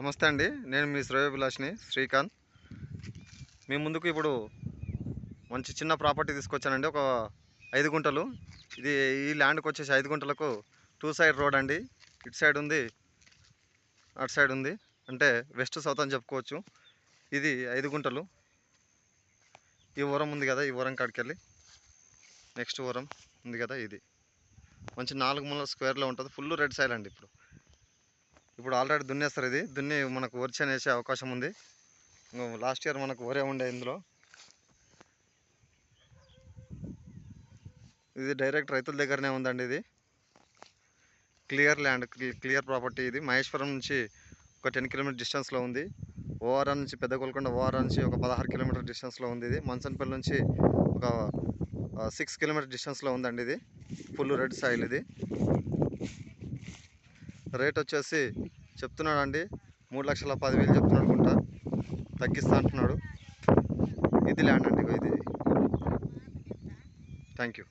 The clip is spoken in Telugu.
నమస్తే అండి. నేను మీ శ్రేయోభిలాష్ని శ్రీకాంత్. మీ ముందుకు ఇప్పుడు మంచి చిన్న ప్రాపర్టీ తీసుకొచ్చానండి. ఒక ఐదు గుంటలు. ఇది ఈ ల్యాండ్కి వచ్చేసి ఐదు గుంటలకు టూ సైడ్ రోడ్ అండి. ఇటు సైడ్ ఉంది అటు సైడ్ ఉంది. అంటే వెస్ట్ సౌత్ అని చెప్పుకోవచ్చు. ఇది ఐదు గుంటలు. ఈ ఊరం ఉంది కదా ఈ ఊరం కాడికి వెళ్ళి నెక్స్ట్ ఊరం ఉంది కదా ఇది. మంచి నాలుగు మూల స్క్వేర్లో ఉంటుంది. ఫుల్ రెడ్ సైల్ అండి ఇప్పుడు. ఇప్పుడు ఆల్రెడీ దున్నేస్తారు ఇది. దున్ని మనకు వరిచి అనేసే అవకాశం ఉంది. లాస్ట్ ఇయర్ మనకు వరే ఉండే ఇందులో. ఇది డైరెక్ట్ రైతుల దగ్గరనే ఉందండి ఇది. క్లియర్ ల్యాండ్ క్లియర్ ప్రాపర్టీ ఇది. మహేశ్వరం నుంచి ఒక టెన్ కిలోమీటర్ డిస్టెన్స్లో ఉంది. ఓఆర్ఆర్ నుంచి పెద్ద గోల్కొండ ఓఆర్ఆర్ నుంచి ఒక పదహారు కిలోమీటర్ డిస్టెన్స్లో ఉంది ఇది. మన్సన్పల్లి నుంచి ఒక సిక్స్ కిలోమీటర్ డిస్టెన్స్లో ఉందండి ఇది. ఫుల్ రెడ్ సాయిల్ ఇది. రేట్ వచ్చేసి చెప్తున్నాడు అండి మూడు లక్షల పదివేలు చెప్తున్నాడు అనుకుంటా తగ్గిస్తా అంటున్నాడు. ఇది ల్యాండ్ అండి ఇది. Thank you